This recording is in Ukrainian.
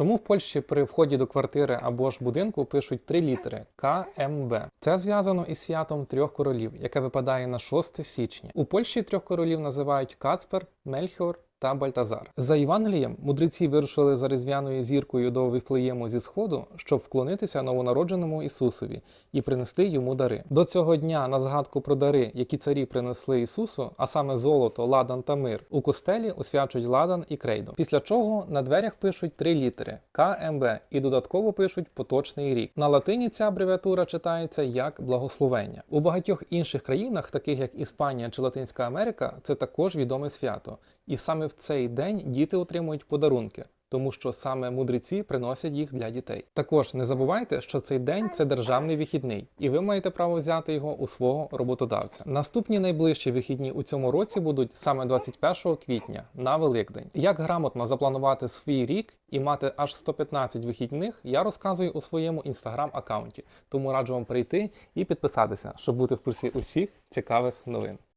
Чому в Польщі при вході до квартири або ж будинку пишуть три літери КМБ? Це зв'язано із святом трьох королів, яке випадає на 6 січня. У Польщі трьох королів називають Кацпер, Мельхіор та Бальтазар. За Євангелієм мудреці вирушили за різдвяною зіркою до Віфлеєму зі сходу, щоб вклонитися новонародженому Ісусові і принести йому дари. До цього дня на згадку про дари, які царі принесли Ісусу, а саме золото, ладан та мир, у костелі освячують ладан і крейду. Після чого на дверях пишуть три літери КМБ і додатково пишуть поточний рік. На латині ця абревіатура читається як благословення. У багатьох інших країнах, таких як Іспанія чи Латинська Америка, це також відоме свято. І саме в цей день діти отримують подарунки. Тому що саме мудреці приносять їх для дітей. Також не забувайте, що цей день це державний вихідний, і ви маєте право взяти його у свого роботодавця. Наступні найближчі вихідні у цьому році будуть саме 21 квітня на Великдень. Як грамотно запланувати свій рік і мати аж 115 вихідних, я розказую у своєму інстаграм-аккаунті. Тому раджу вам прийти і підписатися, щоб бути в курсі усіх цікавих новин.